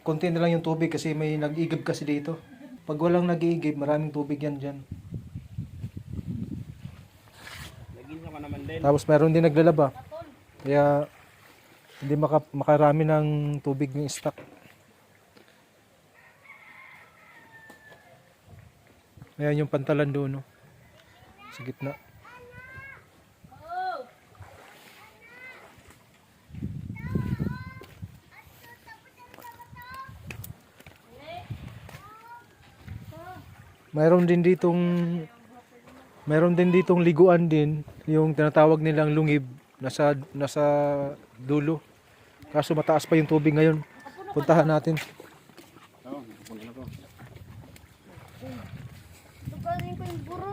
Konti na lang yung tubig kasi may nag-igib kasi dito. Pag walang nag-iigib, maraming tubig yan dyan. Tapos meron din naglalaba. Kaya hindi maka, makarami ng tubig yung stock. Ayan yung pantalan doon, no? Sa gitna. Mayroon din ditong Mayroon din ditong liguan din, yung tinatawag nilang lungib nasa nasa dulo. Kaso mataas pa yung tubig ngayon. Puntahan natin. Tukarin ko yung buro.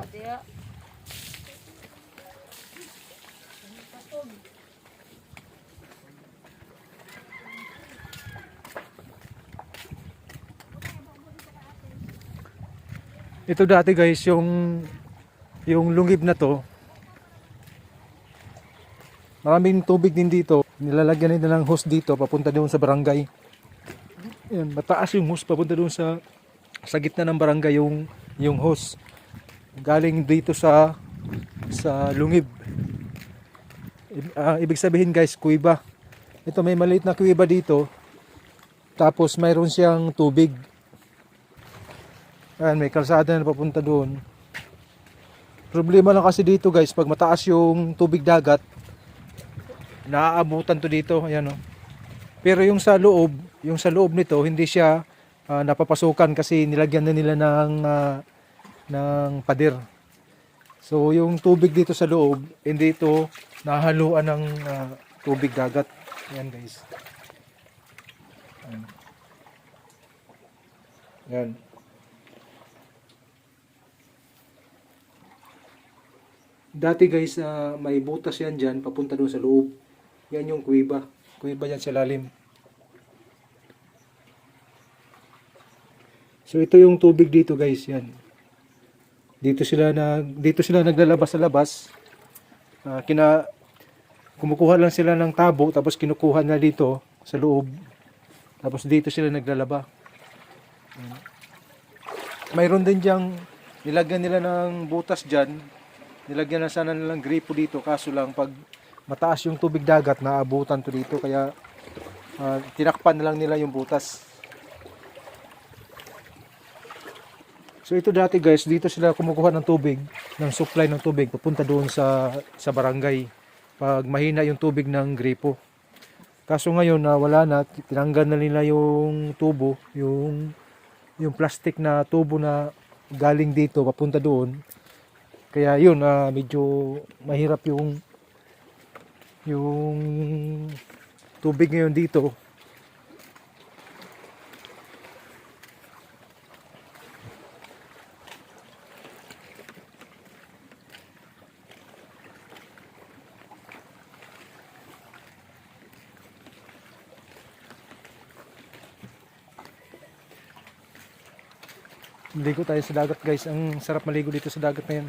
Ito dati guys, yung yung lungib na to. Maraming tubig din dito. Nilalagyan nila ng hose dito papunta doon sa barangay. Yan, mataas yung hose papunta doon sa sa gitna ng barangay yung yung hose. Galing dito sa sa lungib. Ah, ibig sabihin guys, kuiba. Ito may maliit na kuiba dito. Tapos mayroon siyang tubig. Ayan, may kalsada na papunta doon. Problema lang kasi dito guys, pag mataas yung tubig dagat, naaabutan to dito, ayan o. Pero yung sa loob, yung sa loob nito, hindi siya ah, napapasukan kasi nilagyan na nila ng, ah, ng pader. So yung tubig dito sa loob, hindi ito nahaluan ng ah, tubig dagat. Ayan guys. Ayan. Ayan. Dati guys, ah, may butas yan dyan, papunta doon sa loob. Yan yung kuiba. Kuiba yan sa lalim. So ito yung tubig dito guys, yan. Dito sila na dito sila naglalabas sa labas. Ah, kina kumukuha lang sila ng tabo tapos kinukuha na dito sa loob. Tapos dito sila naglalaba. Mayroon din diyang nilagyan nila ng butas diyan nilagyan na sana nilang gripo dito kaso lang pag mataas yung tubig dagat naabutan to dito kaya ah, tinakpan na lang nila yung butas. So ito dati guys dito sila kumukuha ng tubig ng supply ng tubig papunta doon sa sa barangay pag mahina yung tubig ng gripo. Kaso ngayon na wala na tinanggal na nila yung tubo yung yung plastic na tubo na galing dito papunta doon kaya yun, ah, medyo mahirap yung yung tubig ngayon dito. Maligo tayo sa dagat guys. Ang sarap maligo dito sa dagat na yan.